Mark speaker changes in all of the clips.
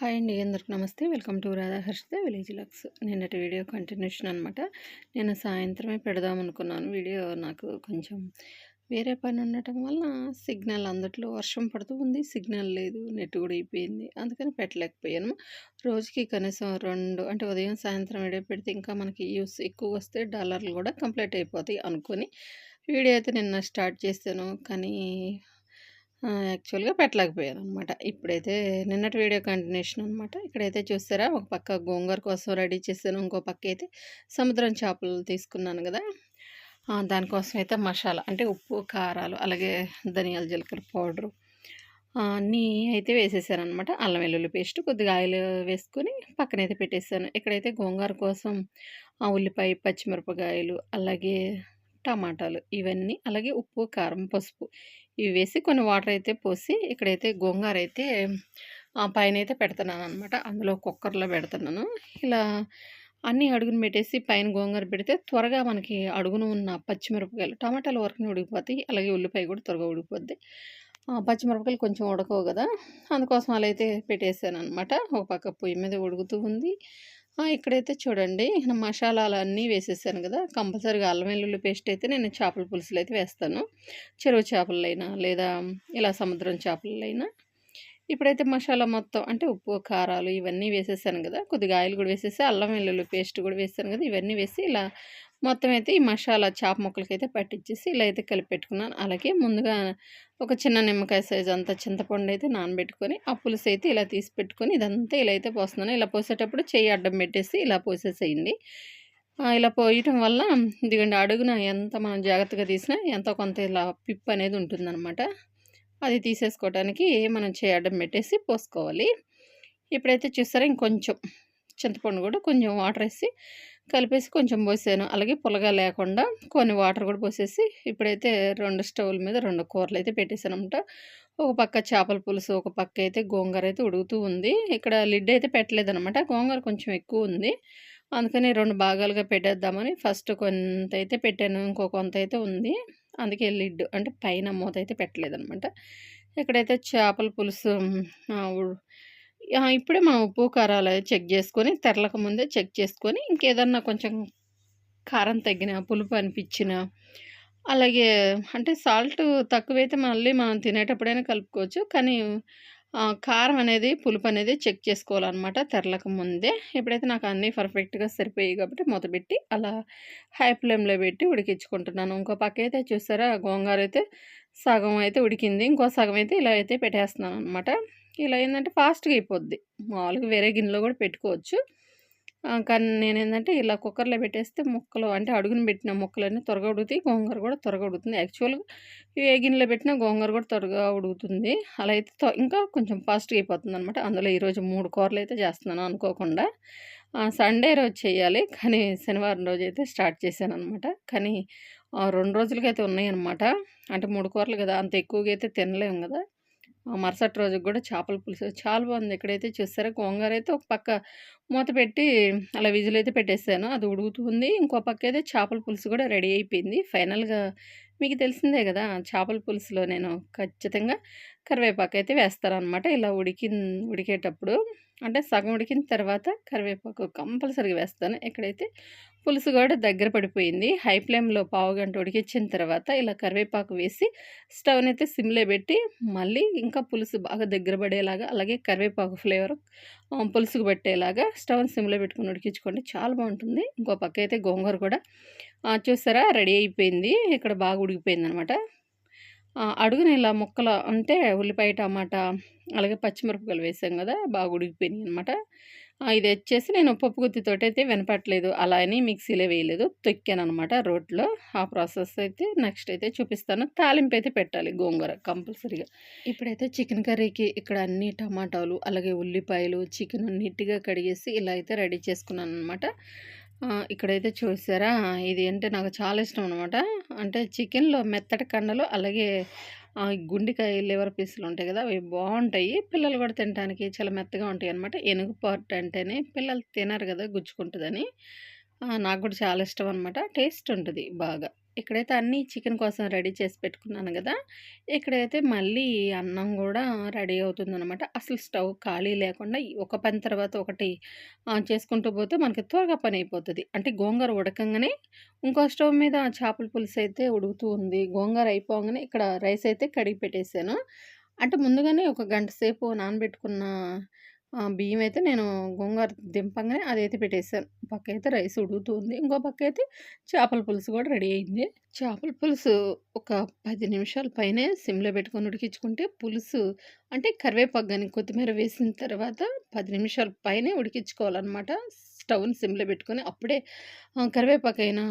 Speaker 1: Hi అండి అందరికి నమస్తే. Welcome to Radhaharshita village lux. నిన్నటి వీడియో కంటిన్యూషన్ అనమాట నేను సాయంత్రమే పెడదాం అనుకున్నాను. వీడియో నాకు కొంచెం వేరే పని ఉండటం వల్ల సిగ్నల్ అందట్లో వర్షం పడుతూ ఉంది. సిగ్నల్ లేదు. నెట్ కూడా అయిపోయింది. అందుకని పెట్టలేకపోయాను. రోజుకి కనీసం రెండు అంటే ఉదయం సాయంత్రం వీడియో పెడితే ఇంకా మనకి యూస్ ఎక్కువ వస్తే డాలర్లు కూడా కంప్లీట్ అయిపోతాయి అనుకొని వీడియో అయితే నిన్న స్టార్ట్ చేశాను. కానీ యాక్చువల్గా పెట్టలేకపోయాను అనమాట ఇప్పుడైతే నిన్నటి వీడియో కంటిన్యూషన్ అనమాట ఇక్కడైతే చూస్తారా ఒక పక్క గోంగూర కోసం రెడీ చేశాను ఇంకో పక్క అయితే సముద్రం చేపలు తీసుకున్నాను కదా. దానికోసం అయితే మసాలా అంటే ఉప్పు కారాలు అలాగే ధనియాల జీలకర్ర పౌడరు అన్నీ అయితే వేసేసాను అనమాట అల్లం వెల్లుల్లి పేస్ట్ కొద్దిగా ఆయిల్ వేసుకొని పక్కనైతే పెట్టేసాను ఇక్కడైతే గోంగూర కోసం ఉల్లిపాయ పచ్చిమిరపకాయలు అలాగే టమాటాలు ఇవన్నీ అలాగే ఉప్పు కారం పసుపు ఇవి వేసి కొన్ని వాటర్ అయితే పోసి ఇక్కడైతే గోంగూర అయితే పైన అయితే పెడుతున్నాను అనమాట అందులో కుక్కర్లో పెడుతున్నాను. ఇలా అన్నీ అడుగును పెట్టేసి పైన గోంగూర పెడితే త్వరగా మనకి అడుగును ఉన్న పచ్చిమిరపకాయలు టమాటాలు వరకు ఉడికిపోతాయి అలాగే ఉల్లిపాయ కూడా త్వరగా ఉడికిపోద్ది. పచ్చిమిరపకాయలు కొంచెం ఉడకవు కదా అందుకోసం అలా అయితే పెట్టేసాను అనమాట ఒక పక్క పొయ్యి మీద ఉడుకుతూ ఉంది. ఇక్కడైతే చూడండి మసాలాలు అన్నీ వేసేసాను కదా కంపల్సరీగా అల్లం వెల్లుల్లి పేస్ట్ అయితే నేను చేపల పులుసులు అయితే వేస్తాను. చెరువు చేపలైనా లేదా ఇలా సముద్రం చేపలైనా. ఇప్పుడైతే మసాలా మొత్తం అంటే ఉప్పు కారాలు ఇవన్నీ వేసేసాను కదా కొద్దిగా ఆయిల్ కూడా వేసేసి అల్లం వెల్లుల్లి పేస్ట్ కూడా వేసాను కదా ఇవన్నీ వేసి ఇలా మొత్తం అయితే ఈ మసాలా చాప ముక్కలకి అయితే పట్టించేసి ఇలా అయితే కలిపి పెట్టుకున్నాను అలాగే ముందుగా ఒక చిన్న నిమ్మకాయ సైజు అంతా చింతపండు అయితే నానబెట్టుకొని ఆ పులుసు అయితే ఇలా తీసి పెట్టుకొని ఇదంతా ఇలా అయితే పోస్తున్నాను. ఇలా పోసేటప్పుడు చేయి అడ్డం పెట్టేసి ఇలా పోసేసేయండి. ఇలా పోయటం వల్ల ఇదిగండి అడుగున ఎంత మనం జాగ్రత్తగా తీసినా ఎంత కొంత ఇలా పిప్ అనేది ఉంటుందన్నమాట. అది తీసేసుకోవడానికి మనం చేయి అడ్డం పెట్టేసి పోసుకోవాలి. ఇప్పుడైతే చూస్తారా ఇంకొంచెం చింతపండు కూడా కొంచెం వాటర్ వేసి కలిపేసి కొంచెం పోసాను. అలాగే పులగా లేకుండా కొన్ని వాటర్ కూడా పోసేసి ఇప్పుడైతే రెండు స్టవ్ల మీద రెండు కూరలు అయితే పెట్టేసానమాట ఒక పక్క చేపల పులుసు ఒక పక్క అయితే గోంగూర అయితే ఉడుగుతూ ఉంది. ఇక్కడ లిడ్ అయితే పెట్టలేదనమాట గోంగూర కొంచెం ఎక్కువ ఉంది. అందుకని రెండు భాగాలుగా పెట్టేద్దామని ఫస్ట్ కొంత అయితే పెట్టాను. ఇంకో కొంత అయితే ఉంది. అందుకే లిడ్ అంటే పైన మూత అయితే పెట్టలేదనమాట ఇక్కడైతే చేపల పులుసు ఇప్పుడే మనం ఉప్పు కారాలు చెక్ చేసుకొని తెరలకు ముందే చెక్ చేసుకొని ఇంకేదన్నా కొంచెం కారం తగ్గిన పులుపు అనిపించిన అలాగే అంటే సాల్ట్ తక్కువైతే మళ్ళీ మనం తినేటప్పుడైనా కలుపుకోవచ్చు. కానీ కారం అనేది పులుపు అనేది చెక్ చేసుకోవాలన్నమాట తెరలకు ముందే. ఎప్పుడైతే నాకు అన్నీ పర్ఫెక్ట్గా సరిపోయాయి కాబట్టి మొదపెట్టి అలా హై ఫ్లేమ్లో పెట్టి ఉడికించుకుంటున్నాను. ఇంకో పక్క అయితే చూసారా గోంగూర అయితే సగం అయితే ఉడికింది ఇంకో సగం అయితే ఇలా అయితే పెట్టేస్తున్నాను అనమాట ఇలా ఏంటంటే ఫాస్ట్గా అయిపోద్ది. మామూలుగా వేరే గిన్నెలో కూడా పెట్టుకోవచ్చు. కానీ నేను ఏంటంటే ఇలా కుక్కర్లో పెట్టేస్తే ముక్కలు అంటే అడుగుని పెట్టిన ముక్కలన్నీ త్వరగా ఉడుగుతాయి గోంగూర కూడా త్వరగా ఉడుకుతుంది. యాక్చువల్గా ఏ గిన్నెలో పెట్టినా గోంగూర కూడా త్వరగా ఉడుకుతుంది. అలా అయితే ఇంకా కొంచెం ఫాస్ట్గా అయిపోతుంది అనమాట అందులో ఈరోజు మూడు కూరలు అయితే చేస్తున్నాను అనుకోకుండా. సండే రోజు చేయాలి. కానీ శనివారం రోజు అయితే స్టార్ట్ చేశాను అనమాట కానీ రెండు రోజులకైతే ఉన్నాయన్నమాట. అంటే మూడు కూరలు కదా అంత ఎక్కువగా అయితే తినలేము కదా. మరుసటి రోజుకి కూడా చేపల పులుసు. చాలా బాగుంది. ఎక్కడైతే చూస్తారో గోంగూర అయితే ఒక పక్క మూత పెట్టి అలా విజులు అయితే పెట్టేసాను. అది ఉడుగుతుంది ఇంకో పక్క అయితే చేపల పులుసు కూడా రెడీ అయిపోయింది. ఫైనల్గా మీకు తెలిసిందే కదా! చేపల పులుసులో నేను ఖచ్చితంగా కరివేపాకు అయితే వేస్తారనమాట ఇలా ఉడికి ఉడికేటప్పుడు. అంటే సగం ఉడికిన తర్వాత కరివేపాకు కంపల్సరీగా వేస్తాను. ఎక్కడైతే పులుసు కూడా దగ్గర పడిపోయింది. హై ఫ్లేమ్లో పావు గంట ఉడికించిన తర్వాత ఇలా కరివేపాకు వేసి స్టవ్ని అయితే సిమ్లో పెట్టి మళ్ళీ ఇంకా పులుసు బాగా దగ్గర పడేలాగా అలాగే కరివేపాకు ఫ్లేవర్ పులుసుకు పెట్టేలాగా స్టవ్ని సిమ్లో పెట్టుకుని ఉడికించుకోండి. చాలా బాగుంటుంది. ఇంకో పక్క అయితే గోంగూర కూడా చూసారా? రెడీ అయిపోయింది. ఇక్కడ బాగా ఉడికిపోయింది అనమాట అడుగున ఇలా ముక్కలు అంటే ఉల్లిపాయ టమాటా అలాగే పచ్చిమిరపకాయలు వేసాం కదా బాగా ఉడికిపోయినాయి అనమాట ఇది వచ్చేసి నేను పప్పు గుత్తితోటి అయితే వినపట్లేదు అలా అని మిక్సీలో వేయలేదు. తొక్కాను అనమాట రోట్లో. ఆ ప్రాసెస్ అయితే నెక్స్ట్ అయితే చూపిస్తాను. తాలింపు అయితే పెట్టాలి గోంగూర కంపల్సరీగా. ఇప్పుడైతే చికెన్ కర్రీకి ఇక్కడ అన్ని టమాటాలు అలాగే ఉల్లిపాయలు చికెన్ నీట్గా కడిగేసి ఇలా అయితే రెడీ చేసుకున్నాను అనమాట ఇక్కడైతే చూసారా? ఇది అంటే నాకు చాలా ఇష్టం అనమాట అంటే చికెన్లో మెత్తటి కండలు అలాగే గుండెకాయ లివర్ పీసులు ఉంటాయి కదా అవి బాగుంటాయి. పిల్లలు కూడా తినడానికి చాలా మెత్తగా ఉంటాయి అనమాట ఎనుగు పార్ట్ అంటేనే పిల్లలు తినరు కదా గుచ్చుకుంటుందని. నాకు కూడా చాలా ఇష్టం అనమాట టేస్ట్ ఉంటుంది బాగా. ఇక్కడైతే అన్నీ చికెన్ కోసం రెడీ చేసి పెట్టుకున్నాను కదా ఇక్కడైతే మళ్ళీ అన్నం కూడా రెడీ అవుతుందనమాట. అసలు స్టవ్ ఖాళీ లేకుండా ఒక పని తర్వాత ఒకటి చేసుకుంటూ పోతే మనకి త్వరగా పని అయిపోతుంది అంటే గోంగూర ఉడకంగానే ఇంకో స్టవ్ మీద చేపల పులుసు అయితే ఉడుకుతూ ఉంది. గోంగూర అయిపోగానే ఇక్కడ రైస్ అయితే కడిగి పెట్టేశాను అంటే ముందుగానే ఒక గంట సేపు నానబెట్టుకున్న బియ్యం అయితే నేను గోంగూర దింపంగానే అదైతే పెట్టేసాను. పక్కయితే రైస్ ఉడుకుతూ ఉంది. ఇంకో పక్కయితే చేపల పులుసు కూడా రెడీ అయింది. చేపల పులుసు ఒక పది నిమిషాల పైనే సిమ్‌లో పెట్టుకొని ఉడికించుకుంటే పులుసు అంటే కరివేపాకు కానీ కొత్తిమీర వేసిన తర్వాత పది నిమిషాల పైనే ఉడికించుకోవాలన్నమాట స్టవ్‌ని సిమ్‌లో పెట్టుకొని అప్పుడే ఆహ్, కరివేపాకైనా,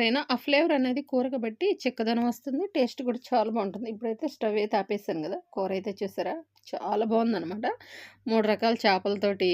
Speaker 1: అయినా ఆ ఫ్లేవర్ అనేది కూరకి బట్టి చిక్కదనం వస్తుంది. టేస్ట్ కూడా చాలా బాగుంటుంది ఇప్పుడైతే స్టవ్ అయితే ఆపేసాను కూర అయితే చూసారా? చాలా బాగుందనమాట మూడు రకాల చేపలతోటి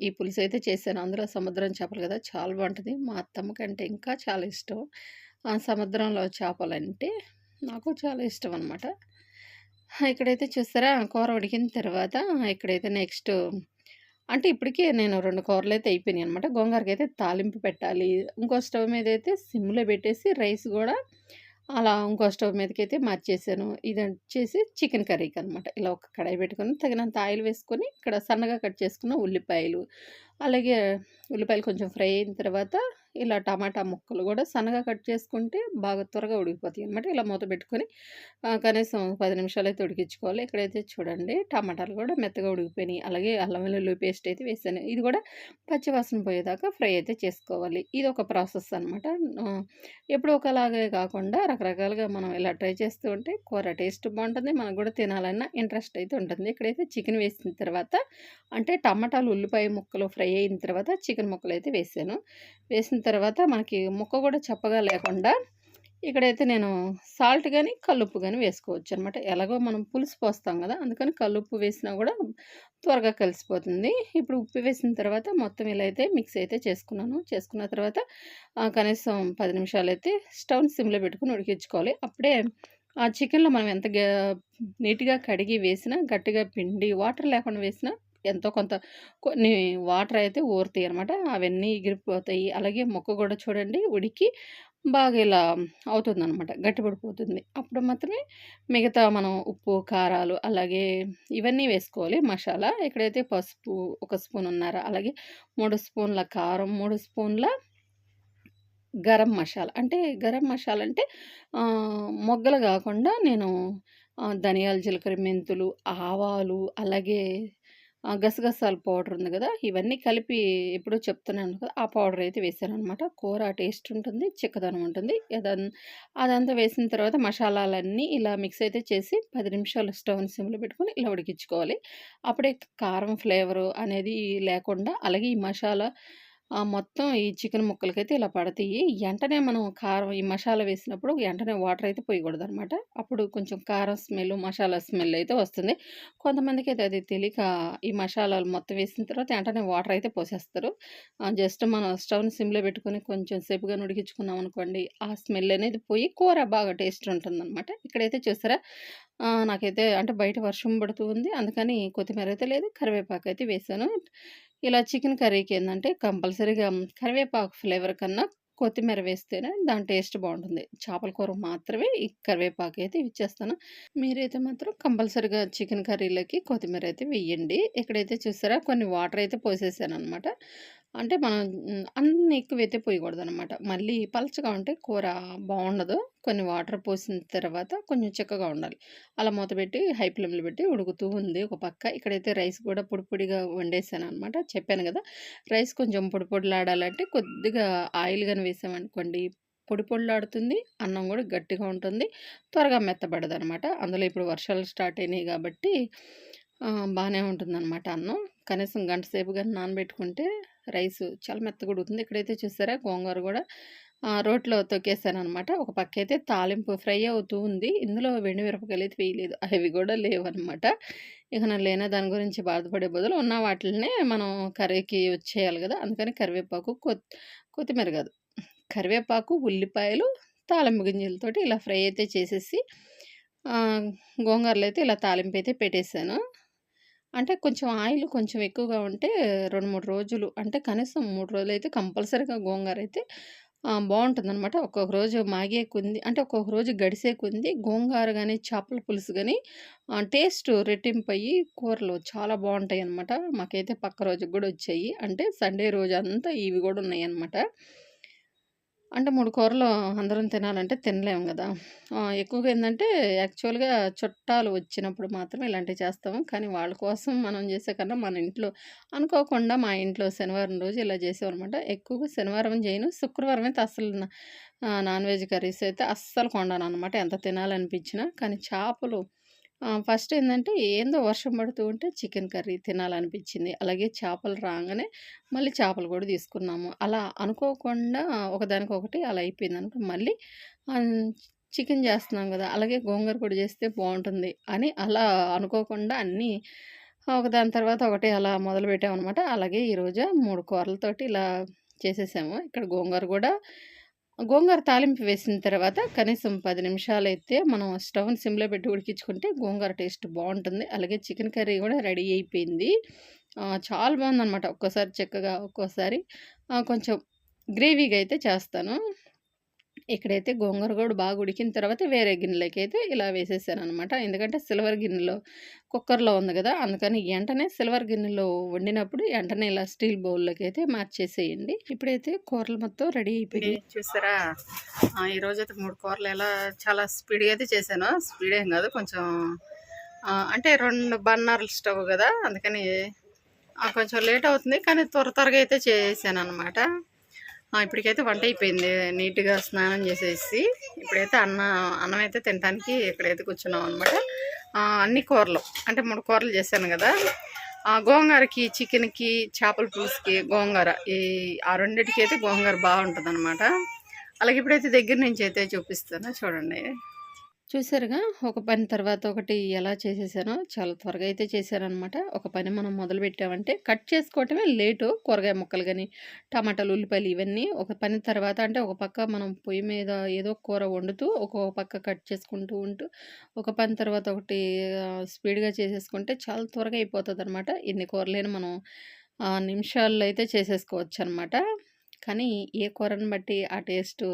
Speaker 1: ఈ పులుసు అయితే చేశాను. అందులో సముద్రం చేపలు కదా చాలా బాగుంటుంది మా అత్తమ్మకంటే ఇంకా చాలా ఇష్టం. ఆ సముద్రంలో చేపలంటే నాకు చాలా ఇష్టం అనమాట. ఇక్కడైతే చూసారా? కూర ఉడికిన తర్వాత ఇక్కడైతే నెక్స్ట్ అంటే ఇప్పటికే నేను 2 కూరలైతే అయిపోయినాయనమాట. అయితే తాలింపు పెట్టాలి. ఇంకో స్టవ్ మీద అయితే సిమ్‌లో పెట్టేసి రైస్ కూడా అలా ఇంకో స్టవ్ మీదకి అయితే మార్చేసాను. ఇదొచ్చేసి చికెన్ కర్రీకి అనమాట ఇలా ఒక కడాయి పెట్టుకొని తగినంత ఆయిల్ వేసుకొని ఇక్కడ సన్నగా కట్ చేసుకున్న ఉల్లిపాయలు, అలాగే ఉల్లిపాయలు కొంచెం ఫ్రై అయిన తర్వాత ఇలా టమాటా ముక్కలు కూడా సన్నగా కట్ చేసుకుంటే బాగా త్వరగా ఉడికిపోతాయనమాట. ఇలా మూత పెట్టుకొని ఆహ్, కనీసం 10 నిమిషాలైతే ఉడికించుకోవాలి. ఇక్కడైతే చూడండి టమాటాలు కూడా మెత్తగా ఉడికిపోయినాయి. అలాగే అల్లం వెల్లుల్లి పేస్ట్ అయితే వేసాను. ఇది కూడా పచ్చివాసన పోయేదాకా ఫ్రై అయితే చేసుకోవాలి. ఇది ఒక ప్రాసెస్ అనమాట. ఎప్పుడు ఒకలాగే కాకుండా రకరకాలుగా మనం ఇలా ట్రై చేస్తూ ఉంటే కూర టేస్ట్ బాగుంటుంది మనకు కూడా తినాలన్న ఇంట్రెస్ట్ అయితే ఉంటుంది. ఇక్కడైతే చికెన్ వేసిన తర్వాత అంటే టమాటాలు, ఉల్లిపాయ ముక్కలు ఫ్రై అయిన తర్వాత చికెన్ ముక్కలు అయితే వేసాను. వేసిన తర్వాత మనకి ముక్క కూడా చప్పగా లేకుండా ఇక్కడైతే నేను సాల్ట్ కానీ కల్లుప్పు వేసుకోవచ్చు అనమాట ఎలాగో మనం పులుసు పోస్తాం కదా అందుకని కల్లుప్పు వేసినా కూడా త్వరగా కలిసిపోతుంది. ఇప్పుడు ఉప్పు వేసిన తర్వాత మొత్తం ఇలా అయితే మిక్స్ అయితే చేసుకున్నాను. చేసుకున్న తర్వాత కనీసం పది నిమిషాలు అయితే స్టవ్‌ని సిమ్‌లో పెట్టుకుని ఉడికించుకోవాలి. అప్పుడే ఆ చికెన్‌లో మనం ఎంత నీట్‌గా కడిగి వేసినా, గట్టిగా పిండి వాటర్ లేకుండా వేసినా ఎంతో కొంత కొన్ని వాటర్ అయితే ఊరుతాయి అనమాట అవన్నీ ఎగిరిపోతాయి. అలాగే మొక్క కూడా చూడండి ఉడికి బాగా ఇలా అవుతుంది అనమాట గట్టిపడిపోతుంది. అప్పుడు మాత్రమే మిగతా మనం ఉప్పు, కారాలు అలాగే ఇవన్నీ వేసుకోవాలి మసాలా. ఇక్కడైతే పసుపు ఒక స్పూన్ స్పూనున్నర, అలాగే మూడు స్పూన్ల కారం, మూడు స్పూన్ల గరం మసాలా అంటే గరం మసాలా అంటే మొగ్గలు కాకుండా నేను ధనియాలు, జీలకర్ర, మెంతులు, ఆవాలు అలాగే గసగసాల పౌడర్ ఉంది కదా ఇవన్నీ కలిపి ఎప్పుడో చెప్తున్నాను కదా! ఆ పౌడర్ అయితే వేసాననమాట. కూర టేస్ట్ ఉంటుంది. చిక్కదనం ఉంటుంది. అదన్ అదంతా వేసిన తర్వాత మసాలాలన్నీ ఇలా మిక్స్ అయితే చేసి పది నిమిషాలు స్టవ్ సిమ్‌లో పెట్టుకొని ఇలా ఉడికించుకోవాలి. అప్పుడే కారం ఫ్లేవరు అనేది లేకుండా అలాగే ఈ మసాలా మొత్తం ఈ చికెన్ ముక్కలకైతే ఇలా పడతాయి. ఎంటనే మనం కారం ఈ మసాలా వేసినప్పుడు ఎంటనే వాటర్ అయితే పోయకూడదనమాట. అప్పుడు కొంచెం కారం స్మెల్, మసాలా స్మెల్ అయితే వస్తుంది. కొంతమందికి అయితే అది తెలియక ఈ మసాలాలు మొత్తం వేసిన తర్వాత వెంటనే వాటర్ అయితే పోసేస్తారు. జస్ట్ మనం స్టవ్‌ని సిమ్‌లో పెట్టుకొని కొంచెం సేపుగా ఉడికించుకున్నాం అనుకోండి, ఆ స్మెల్ అనేది పోయి కూర బాగా టేస్ట్ ఉంటుందనమాట. ఇక్కడైతే చూసారా? నాకైతే అంటే బయట వర్షం పడుతూ ఉంది. అందుకని కొత్తిమీర అయితే లేదు. కరివేపాకు అయితే వేసాను. ఇలా చికెన్ కర్రీకి ఏంటంటే కంపల్సరీగా కరివేపాకు ఫ్లేవర్ కన్నా కొత్తిమీర వేస్తేనే దాని టేస్ట్ బాగుంటుంది చేపల కూర మాత్రమే ఈ కరివేపాకు అయితే ఇచ్చేస్తాను. మీరైతే మాత్రం కంపల్సరీగా చికెన్ కర్రీలకి కొత్తిమీర అయితే వేయండి ఇక్కడైతే చూసారా? కొన్ని వాటర్ అయితే పోసేసాను అనమాట అంటే మనం అన్ని ఎక్కువ అయితే పోయకూడదు పోయకూడదనమాట. మళ్ళీ పలచగా ఉంటే కూర బాగుండదు కొన్ని వాటర్ పోసిన తర్వాత కొంచెం చిక్కగా ఉండాలి. అలా మూత పెట్టి హై ఫ్లేమ్‌లో పెట్టి ఉడుకుతూ ఉంది ఒక పక్క. ఇక్కడైతే రైస్ కూడా పొడిపొడిగా వండేసాను అనమాట చెప్పాను కదా రైస్ కొంచెం పొడిపొడిలాడాలంటే కొద్దిగా ఆయిల్ కానీ వేసామనుకోండి పొడి పొడిలాడుతుంది. అన్నం కూడా గట్టిగా ఉంటుంది. త్వరగా మెత్తబడదనమాట. అందులో ఇప్పుడు వర్షాలు స్టార్ట్ అయినాయి కాబట్టి బాగానే బానే ఉంటుందనమాట అన్నం. కనీసం గంట సేపు కానీ నానబెట్టుకుంటే రైసు చాలా మెత్తగా ఉడుకుతుంది. ఇక్కడైతే చూసారా? గోంగూర కూడా రోట్లో రోట్లో తొక్కేసాననమాట. ఒక పక్క అయితే తాలింపు ఫ్రై అవుతూ ఉంది. ఇందులో ఎండు అయితే వేయలేదు. అవి కూడా లేవనమాట. ఇక నేను లేనా దాని గురించి బాధపడే బదులు ఉన్న వాటిల్నే మనం కర్రీకి వచ్చేయాలి కదా అందుకని కరివేపాకు, కొత్తిమీర కాదు కరివేపాకు, ఉల్లిపాయలు, తాలింపు గింజలతోటి ఇలా ఫ్రై అయితే చేసేసి గోంగూరలు గోంగూరలో అయితే ఇలా తాలింపు అయితే పెట్టేసాను. అంటే కొంచెం ఆయిల్ కొంచెం ఎక్కువగా ఉంటే 2, 3 రోజులు అంటే కనీసం 3 రోజులైతే కంపల్సరీగా గోంగూర అయితే ఆ! ఒక్కొక్క రోజు మాగే కొంది అంటే ఒక్కొక్క రోజు గడిసే కొంది గోంగూర కానీ చేపల పులుసు కానీ టేస్ట్ టేస్ట్ రెట్టింపయ్యి కూరలు చాలా బాగుంటాయి అనమాట మాకైతే పక్క రోజుకి కూడా వచ్చాయి అంటే సండే రోజు అంతా ఇవి కూడా ఉన్నాయనమాట. అంటే మూడు కూరలు అందరం తినాలంటే తినలేము కదా ఎక్కువగా ఏంటంటే యాక్చువల్‌గా చుట్టాలు వచ్చినప్పుడు మాత్రం ఇలాంటివి చేస్తాము. కానీ వాళ్ళ కోసం మనం చేసే కన్నా మన ఇంట్లో అనుకోకుండా మా ఇంట్లో శనివారం రోజు ఇలా చేసేవన్నమాట ఎక్కువగా శనివారం చేయను. శుక్రవారం అయితే అసలు నాన్ వెజ్ కర్రీస్ అయితే అస్సలు కొండాను అనమాట ఎంత తినాలనిపించినా. కానీ చేపలు ఫస్ట్ ఏంటంటే ఏందో వర్షం పడుతూ ఉంటే చికెన్ కర్రీ తినాలనిపించింది. అలాగే చేపలు రాగానే మళ్ళీ చేపలు కూడా తీసుకున్నాము. అలా అనుకోకుండా ఒకదానికొకటి అలా అయిపోయిందనమాట. మళ్ళీ చికెన్ చేస్తున్నాం కదా అలాగే గోంగూర కూడా చేస్తే బాగుంటుంది అని అలా అనుకోకుండా అన్నీ ఒకదాని తర్వాత ఒకటి అలా మొదలుపెట్టామనమాట. అలాగే ఈరోజు మూడు కూరలతోటి ఇలా చేసేసాము. ఇక్కడ గోంగూర కూడా గోంగూర తాలింపు వేసిన తర్వాత కనీసం 10 నిమిషాలైతే మనం స్టవ్‌ని సిమ్‌లో పెట్టి ఉడికించుకుంటే గోంగూర టేస్ట్ బాగుంటుంది అలాగే చికెన్ కర్రీ కూడా రెడీ అయిపోయింది. చాలా బాగుందన్నమాట ఒక్కోసారి చక్కగా ఒక్కోసారి కొంచెం గ్రేవీగా అయితే చేస్తాను. ఇక్కడైతే గోంగూర కూడా బాగా ఉడికిన తర్వాత వేరే గిన్నెలోకైతే ఇలా వేసేసాననమాట. ఎందుకంటే సిల్వర్ గిన్నెలో కుక్కర్‌లో ఉంది కదా అందుకని వెంటనే సిల్వర్ గిన్నెలో వండినప్పుడు ఎంటనే ఇలా స్టీల్ బౌల్‌లోకైతే మార్చేసేయండి. ఇప్పుడైతే కూరలు మొత్తం రెడీ అయిపోయి చూసారా? ఈరోజు అయితే మూడు కూరలు ఎలా చాలా స్పీడ్‌గా అయితే చేశాను. స్పీడ్ ఏం కాదు కొంచెం అంటే 2 బర్నర్ల స్టవ్ కదా అందుకని కొంచెం లేట్ అవుతుంది. కానీ త్వర త్వరగా అయితే చేసాను అనమాట ఇప్పటికైతే వంట అయిపోయింది. నీట్‌గా స్నానం చేసేసి ఇప్పుడైతే అన్న అన్నం అయితే తినటానికి ఇక్కడైతే కూర్చున్నాం అనమాట. అన్ని కూరలు అంటే మూడు కూరలు చేశాను కదా ఆ గోంగూరకి, చికెన్‌కి, చేపల పులుసుకి గోంగూర ఈ ఆ రెండిటికైతే గోంగూర బావుంటదనమాట. అలాగే ఇప్పుడైతే దగ్గర నుంచి అయితే చూపిస్తాను చూడండి. చూసారుగా ఒక పని తర్వాత ఒకటి ఎలా చేసేసానో చాలా త్వరగా అయితే చేశారనమాట ఒక పని మనం మొదలుపెట్టామంటే కట్ చేసుకోవటమే లేటు. కూరగాయ ముక్కలు కానీ టమాటాలు, ఉల్లిపాయలు ఇవన్నీ ఒక పని తర్వాత అంటే ఒక పక్క మనం పొయ్యి మీద ఏదో కూర వండుతూ ఒక్కొక్క పక్క కట్ చేసుకుంటూ ఉంటూ ఒక పని తర్వాత ఒకటి స్పీడ్‌గా చేసేసుకుంటే చాలా త్వరగా అయిపోతుంది అనమాట ఎన్ని కూరలైనా మనం నిమిషాల్లో అయితే చేసేసుకోవచ్చనమాట. కానీ ఏ కూరను బట్టి ఆ టేస్టు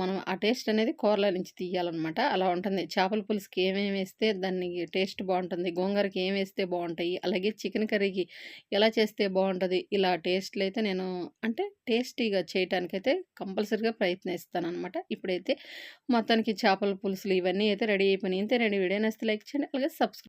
Speaker 1: మనం ఆ టేస్ట్ అనేది కూరల నుంచి తీయాలనమాట. అలా ఉంటుంది. చేపల పులుసుకి ఏమేమి వేస్తే దానికి టేస్ట్ బాగుంటుంది గోంగూరకి ఏమేస్తే బాగుంటాయి అలాగే చికెన్ కర్రీకి ఎలా చేస్తే బాగుంటుంది ఇలా టేస్ట్‌లయితే నేను అంటే టేస్టీగా చేయటానికైతే కంపల్సరీగా ప్రయత్నిస్తాననమాట. ఇప్పుడైతే మొత్తానికి చేపల పులుసులు ఇవన్నీ అయితే రెడీ అయిపోయినాయి. రెడీ వీడియో నచ్చితే లైక్ చేయండి. అలాగే సబ్స్క్రైబ్